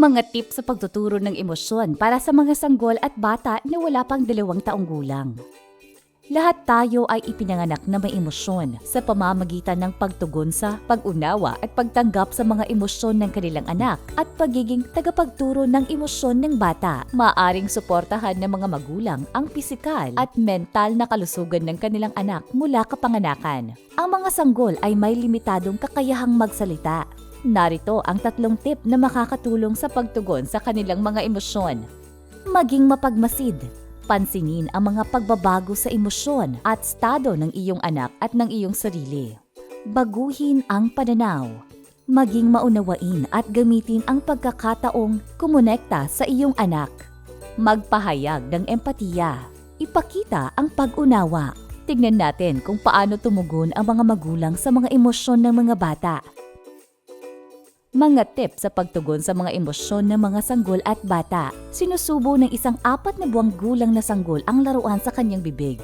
Mga tips sa pagtuturo ng emosyon para sa mga sanggol at bata na wala pang dalawang taong gulang. Lahat tayo ay ipinanganak na may emosyon sa pamamagitan ng pagtugon sa pag-unawa at pagtanggap sa mga emosyon ng kanilang anak at pagiging tagapagturo ng emosyon ng bata. Maaring suportahan ng mga magulang ang pisikal at mental na kalusugan ng kanilang anak mula kapanganakan. Ang mga sanggol ay may limitadong kakayahang magsalita. Narito ang tatlong tip na makakatulong sa pagtugon sa kanilang mga emosyon. Maging mapagmasid, pansinin ang mga pagbabago sa emosyon at estado ng iyong anak at ng iyong sarili. Baguhin ang pananaw. Maging maunawain at gamitin ang pagkakataong kumonekta sa iyong anak. Magpahayag ng empatiya. Ipakita ang pag-unawa. Tignan natin kung paano tumugon ang mga magulang sa mga emosyon ng mga bata. Mga tips sa pagtugon sa mga emosyon ng mga sanggol at bata. Sinusubo ng isang apat na buwang gulang na sanggol ang laruan sa kanyang bibig.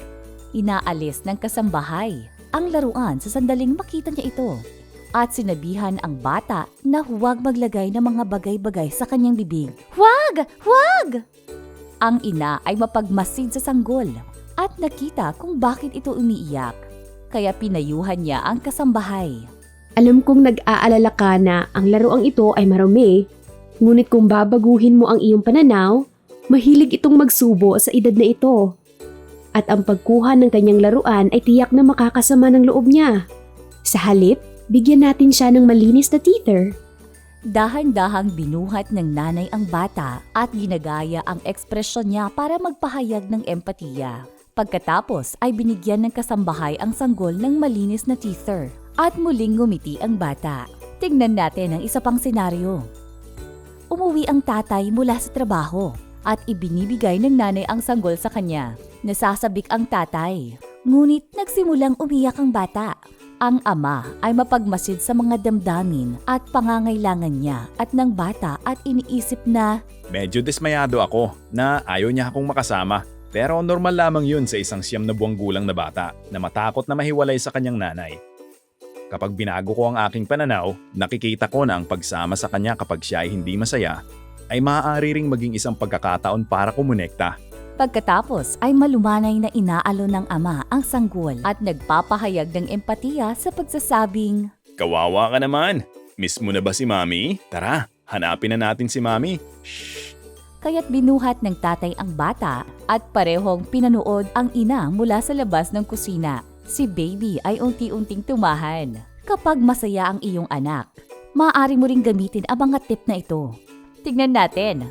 Inaalis ng kasambahay ang laruan sa sandaling makita niya ito. At sinabihan ang bata na huwag maglagay ng mga bagay-bagay sa kanyang bibig. Huwag! Huwag! Ang ina ay mapagmasid sa sanggol at nakita kung bakit ito umiiyak. Kaya pinayuhan niya ang kasambahay. Alam kong nag-aalala ka na ang laruang ito ay marumi, ngunit kung babaguhin mo ang iyong pananaw, mahilig itong magsubo sa edad na ito. At ang pagkuha ng kanyang laruan ay tiyak na makakasama ng loob niya. Sa halip, bigyan natin siya ng malinis na teether. Dahan-dahang binuhat ng nanay ang bata at ginagaya ang ekspresyon niya para magpahayag ng empatiya. Pagkatapos ay binigyan ng kasambahay ang sanggol ng malinis na teether at muling ngumiti ang bata. Tingnan natin ang isa pang senaryo. Umuwi ang tatay mula sa trabaho at ibinibigay ng nanay ang sanggol sa kanya. Nasasabik ang tatay, ngunit nagsimulang umiyak ang bata. Ang ama ay mapagmasid sa mga damdamin at pangangailangan niya at ng bata at iniisip na Medyo dismayado ako na ayaw niya akong makasama. Pero normal lamang yun sa isang siyam na buwang gulang na bata na matakot na mahiwalay sa kanyang nanay. Kapag binago ko ang aking pananaw, nakikita ko na ang pagsama sa kanya kapag siya ay hindi masaya ay maaari ring maging isang pagkakataon para kumonekta. Pagkatapos ay malumanay na inaalo ng ama ang sanggol at nagpapahayag ng empatiya sa pagsasabing, Kawawa ka naman! Miss mo na ba si Mami? Tara, hanapin na natin si Mami. kaya't binuhat ng tatay ang bata at parehong pinanood ang ina mula sa labas ng kusina. Si baby ay unti-unting tumahan. Kapag masaya ang iyong anak, maaari mo ring gamitin ang mga tip na ito. Tignan natin.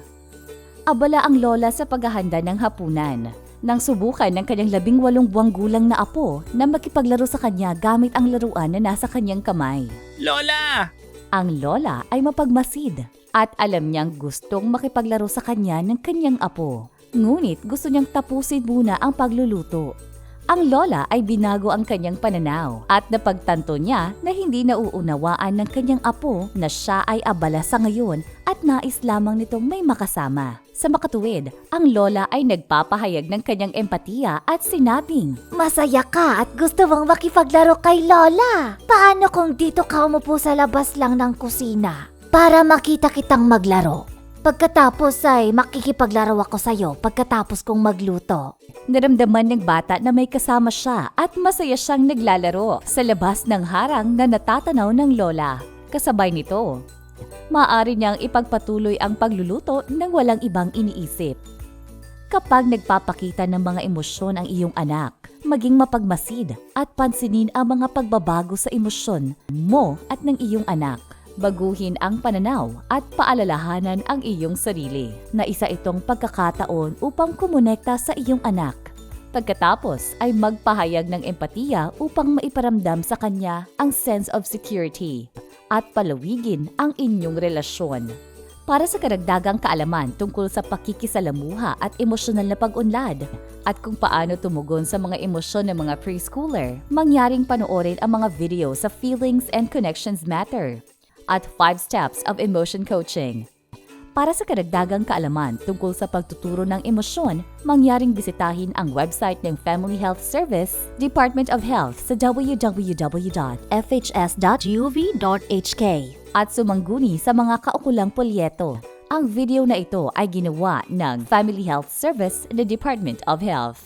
Abala ang lola sa paghahanda ng hapunan. Nang subukan ng kanyang labing walong buwang gulang na apo na makipaglaro sa kanya gamit ang laruan na nasa kanyang kamay. Lola! Ang lola ay mapagmasid at alam niyang gustong makipaglaro sa kanya ng kanyang apo. Ngunit gusto niyang tapusin muna ang pagluluto. Ang lola ay binago ang kanyang pananaw at napagtanto niya na hindi nauunawaan ng kanyang apo na siya ay abala sa ngayon at nais lamang nitong may makasama. Sa makatuwid, ang lola ay nagpapahayag ng kanyang empatiya at sinabing, Masaya ka at gusto mong makipaglaro kay Lola. Paano kung dito ka umupo sa labas lang ng kusina para makita kitang maglaro? Pagkatapos ay makikipaglaro ako sa'yo pagkatapos kong magluto. Naramdaman ng bata na may kasama siya at masaya siyang naglalaro sa labas ng harang na natatanaw ng lola. Kasabay nito, maaari niyang ipagpatuloy ang pagluluto nang walang ibang iniisip. Kapag nagpapakita ng mga emosyon ang iyong anak, maging mapagmasid at pansinin ang mga pagbabago sa emosyon mo at ng iyong anak. Baguhin ang pananaw at paalalahanan ang iyong sarili na isa itong pagkakataon upang kumonekta sa iyong anak. Pagkatapos ay magpahayag ng empatiya upang maiparamdam sa kanya ang sense of security at palawigin ang inyong relasyon. Para sa karagdagang kaalaman tungkol sa pakikisalamuha at emosyonal na pag-unlad at kung paano tumugon sa mga emosyon ng mga preschooler, mangyaring panoorin ang mga video sa Feelings and Connections Matter at 5 Steps of Emotion Coaching. Para sa karagdagang kaalaman tungkol sa pagtuturo ng emosyon, mangyaring bisitahin ang website ng Family Health Service, Department of Health sa www.fhs.gov.hk at sumangguni sa mga kaukulang polyeto Ang video na ito ay ginawa ng Family Health Service ng Department of Health.